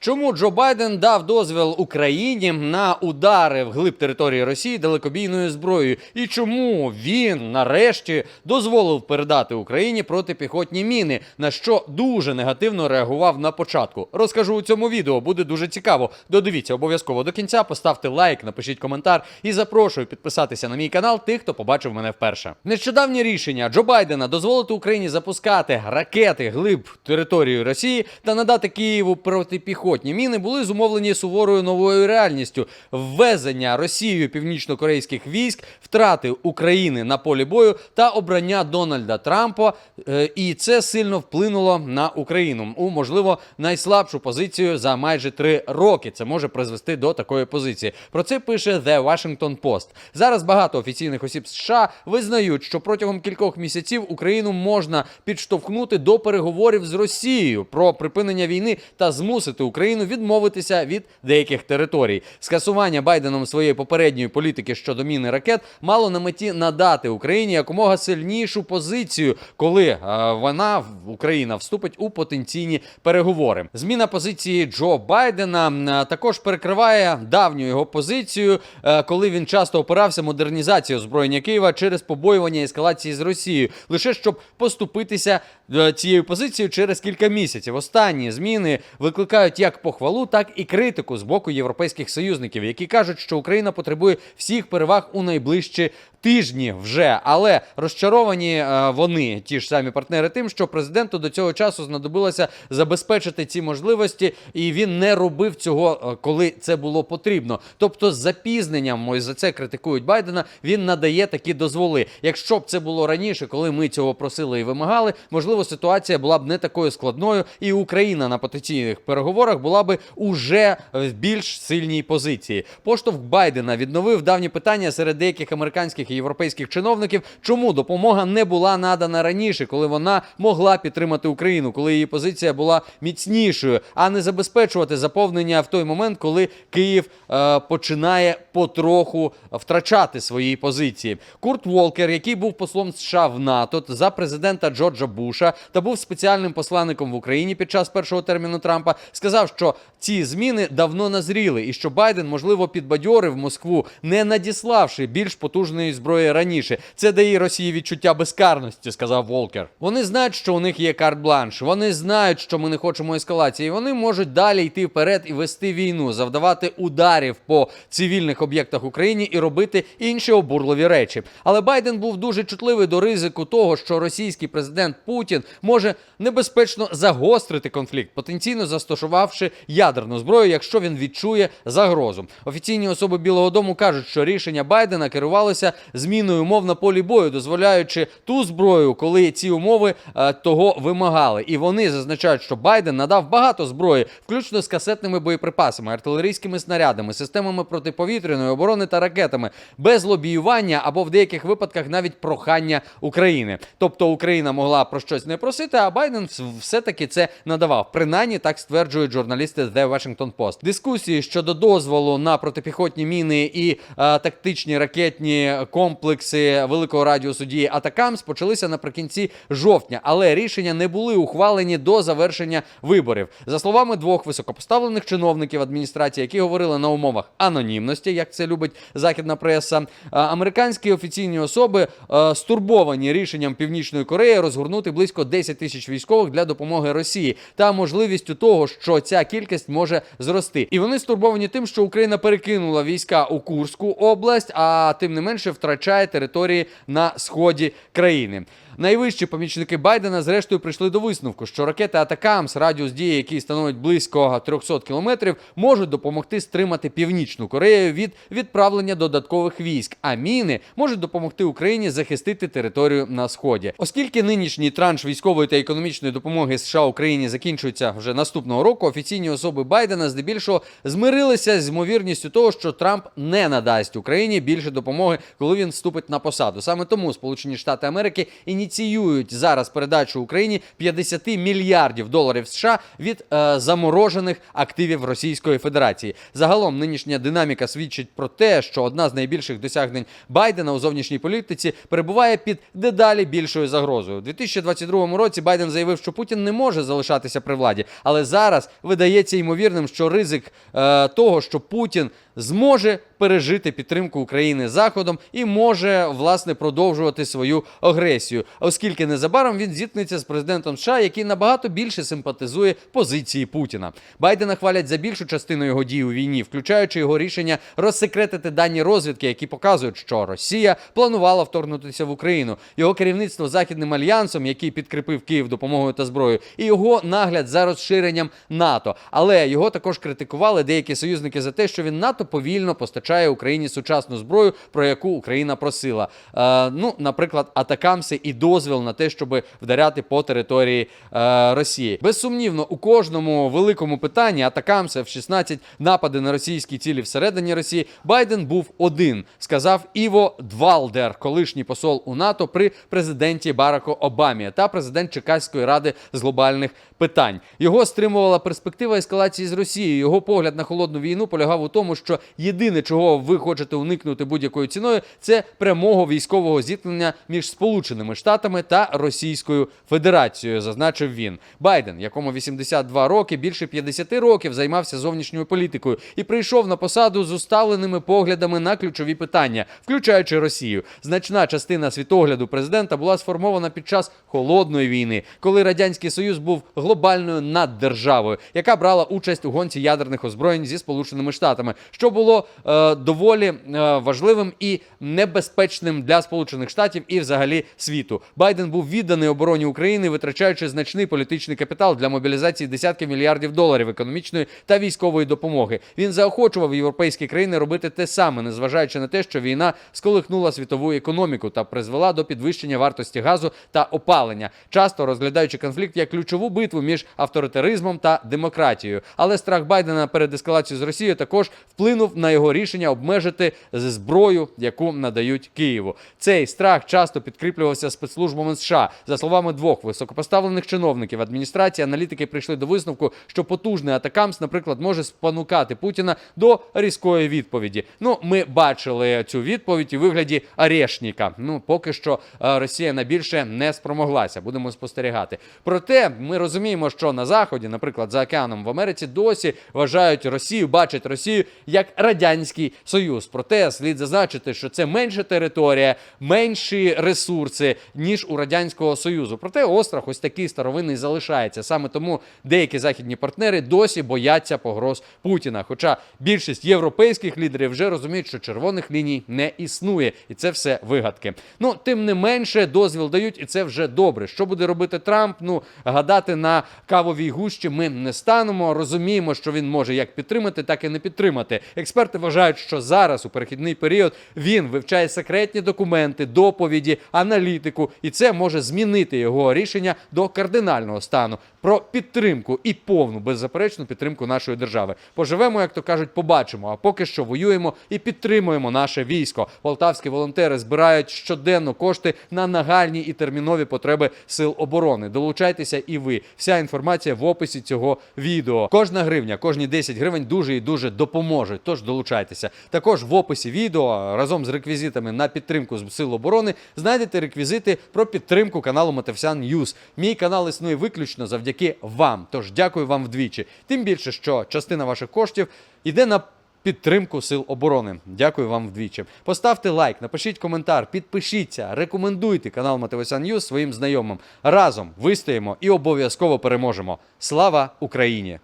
Чому Джо Байден дав дозвіл Україні на удари в глиб території Росії далекобійною зброєю? І чому він нарешті дозволив передати Україні протипіхотні міни, на що дуже негативно реагував на початку? Розкажу у цьому відео. Буде дуже цікаво. Додивіться обов'язково до кінця. Поставте лайк, напишіть коментар і запрошую підписатися на мій канал тих, хто побачив мене вперше. Нещодавнє рішення Джо Байдена дозволити Україні запускати ракети глиб території Росії та надати Києву протипіхотні міни були зумовлені суворою новою реальністю ввезення Росією північно-корейських військ, втрати України на полі бою та обрання Дональда Трампа. Е, І це сильно вплинуло на Україну у можливо найслабшу позицію за майже три роки. Це може призвести до такої позиції. Про це пише The Washington Post. Зараз багато офіційних осіб США визнають, що протягом кількох місяців Україну можна підштовхнути до переговорів з Росією про припинення війни та змусити Україну відмовитися від деяких територій. Скасування Байденом своєї попередньої політики щодо міни ракет мало на меті надати Україні якомога сильнішу позицію, коли е, вона Україна вступить у потенційні переговори. Зміна позиції Джо Байдена е, також перекриває давню його позицію, е, коли він часто опирався модернізацію озброєння Києва через побоювання ескалації з Росією, лише щоб поступитися е, цією позицією через кілька місяців. Останні зміни викликають як похвалу, так і критику з боку європейських союзників, які кажуть, що Україна потребує всіх переваг у найближчі тижні вже. Але розчаровані е, вони, ті ж самі партнери, тим, що президенту до цього часу знадобилося забезпечити ці можливості, і він не робив цього, е, коли це було потрібно. Тобто, з запізненням, ось за це критикують Байдена. Він надає такі дозволи. Якщо б це було раніше, коли ми цього просили і вимагали, можливо, ситуація була б не такою складною, і Україна на потенційних переговорах була би уже в більш сильній позиції. Поштовх Байдена відновив давні питання серед деяких американських і європейських чиновників, чому допомога не була надана раніше, коли вона могла підтримати Україну, коли її позиція була міцнішою, а не забезпечувати заповнення в той момент, коли Київ е, починає потроху втрачати свої позиції. Курт Волкер, який був послом США в НАТО за президента Джорджа Буша та був спеціальним посланником в Україні під час першого терміну Трампа, сказав, що ці зміни давно назріли, і що Байден можливо підбадьорив Москву, не надіславши більш потужної зброї раніше. Це дає Росії відчуття безкарності, сказав Волкер. Вони знають, що у них є карт-бланш. Вони знають, що ми не хочемо ескалації. Вони можуть далі йти вперед і вести війну, завдавати ударів по цивільних об'єктах України і робити інші обурливі речі. Але Байден був дуже чутливий до ризику того, що російський президент Путін може небезпечно загострити конфлікт, потенційно застосувавши ядерну зброю, якщо він відчує загрозу. Офіційні особи Білого Дому кажуть, що рішення Байдена керувалося зміною умов на полі бою, дозволяючи ту зброю, коли ці умови е, того вимагали. І вони зазначають, що Байден надав багато зброї, включно з касетними боєприпасами, артилерійськими снарядами, системами протиповітряної оборони та ракетами, без лобіювання або в деяких випадках навіть прохання України. Тобто Україна могла про щось не просити, а Байден все-таки це надавав. Принаймні так стверджують журналісти The Washington Post. Дискусії щодо дозволу на протипіхотні міни і е, тактичні ракетні комплекси великого радіусу дії Атакамс почалися наприкінці жовтня, але рішення не були ухвалені до завершення виборів. За словами двох високопоставлених чиновників адміністрації, які говорили на умовах анонімності, як це любить західна преса, е, американські офіційні особи е, стурбовані рішенням Північної Кореї розгорнути близько 10 тисяч військових для допомоги Росії та можливістю того, що ця кількість може зрости. І вони стурбовані тим, що Україна перекинула війська у Курську область, а тим не менше втрачає території на сході країни. Найвищі помічники Байдена зрештою прийшли до висновку, що ракети Атакамс, радіус дії, який становить близько 300 кілометрів, можуть допомогти стримати північну Корею від відправлення додаткових військ. А міни можуть допомогти Україні захистити територію на сході. Оскільки нинішній транш військової та економічної допомоги США Україні закінчується вже наступного року, офіційні особи Байдена здебільшого змирилися з ймовірністю того, що Трамп не надасть Україні більше допомоги, коли він вступить на посаду. Саме тому Сполучені Штати Америки ініціювали ініціюють зараз передачу Україні 50 мільярдів доларів США від е, заморожених активів Російської Федерації. Загалом нинішня динаміка свідчить про те, що одна з найбільших досягнень Байдена у зовнішній політиці перебуває під дедалі більшою загрозою. У 2022 році Байден заявив, що Путін не може залишатися при владі, але зараз видається ймовірним, що ризик е, того, що Путін зможе пережити підтримку України заходом і може власне продовжувати свою агресію, оскільки незабаром він зіткнеться з президентом США, який набагато більше симпатизує позиції Путіна. Байдена хвалять за більшу частину його дій у війні, включаючи його рішення розсекретити дані розвідки, які показують, що Росія планувала вторгнутися в Україну. Його керівництво західним альянсом, який підкріпив Київ допомогою та зброєю, і його нагляд за розширенням НАТО. Але його також критикували деякі союзники за те, що він НАТО повільно постачає Україні сучасну зброю, про яку Україна просила. Е, ну, наприклад, атакамси і дозвіл на те, щоб вдаряти по території е, Росії. Безсумнівно, у кожному великому питанні атакамси F-16, напади на російські цілі всередині Росії. Байден був один, сказав Іво Двалдер, колишній посол у НАТО при президенті Бараку Обамі та президент Чекаської ради з глобальних питань. Його стримувала перспектива ескалації з Росією. Його погляд на холодну війну полягав у тому, що єдине, чого ви хочете уникнути будь-якою ціною, це прямого військового зіткнення між Сполученими Штатами та Російською Федерацією, зазначив він. Байден, якому 82 роки, більше 50 років займався зовнішньою політикою і прийшов на посаду з уставленими поглядами на ключові питання, включаючи Росію. Значна частина світогляду президента була сформована під час холодної війни, коли радянський союз був глобальною наддержавою, яка брала участь у гонці ядерних озброєнь зі Сполученими Штатами, що було е, доволі е, важливим і небезпечним для Сполучених Штатів і взагалі світу. Байден був відданий обороні України, витрачаючи значний політичний капітал для мобілізації десятків мільярдів доларів економічної та військової допомоги. Він заохочував європейські країни робити те саме, незважаючи на те, що війна сколихнула світову економіку та призвела до підвищення вартості газу та опалення, часто розглядаючи конфлікт як ключову битву між авторитаризмом та демократією. Але страх Байдена перед ескалацією з Росією також вплинув на його рішення обмежити зброю, яку надають Києву. Цей страх часто підкріплювався спецслужбами США. За словами двох високопоставлених чиновників адміністрації, аналітики прийшли до висновку, що потужний атакамс, наприклад, може спонукати Путіна до різкої відповіді. Ну, ми бачили цю відповідь у вигляді Арешніка. Ну, поки що е, Росія на більше не спромоглася. Будемо спостерігати. Проте ми розуміємо, що на заході, наприклад, за океаном в Америці, досі вважають Росію, бачать Росію як радянський союз. Проте слід зазначити, що це менша територія, менші ресурси ніж у радянського союзу. Проте острах ось такий старовинний залишається. Саме тому деякі західні партнери досі бояться погроз Путіна. Хоча більшість європейських лідерів вже розуміють, що червоних ліній не існує, і це все вигадки. Ну тим не менше, дозвіл дають, і це вже добре. Що буде робити Трамп? Ну гадати на кавовій гущі ми не станемо. Розуміємо, що він може як підтримати, так і не підтримати. Експерти вважають, що зараз у перехідний період він вивчає секретні документи, доповіді, аналітику, і це може змінити його рішення до кардинального стану про підтримку і повну беззаперечну підтримку нашої держави. Поживемо, як то кажуть, побачимо. А поки що воюємо і підтримуємо наше військо. Полтавські волонтери збирають щоденно кошти на нагальні і термінові потреби сил оборони. Долучайтеся і ви. Вся інформація в описі цього відео. Кожна гривня, кожні 10 гривень дуже і дуже допоможуть. Тож долучайтеся. Також в описі відео разом з реквізитами на підтримку з сил оборони знайдете реквізити про підтримку каналу Матевсян Ньюз. Мій канал існує виключно завдяки вам. Тож дякую вам вдвічі. Тим більше, що частина ваших коштів йде на підтримку сил оборони. Дякую вам вдвічі. Поставте лайк, напишіть коментар, підпишіться, рекомендуйте канал Матевосян Ньюз своїм знайомим. Разом вистоїмо і обов'язково переможемо. Слава Україні!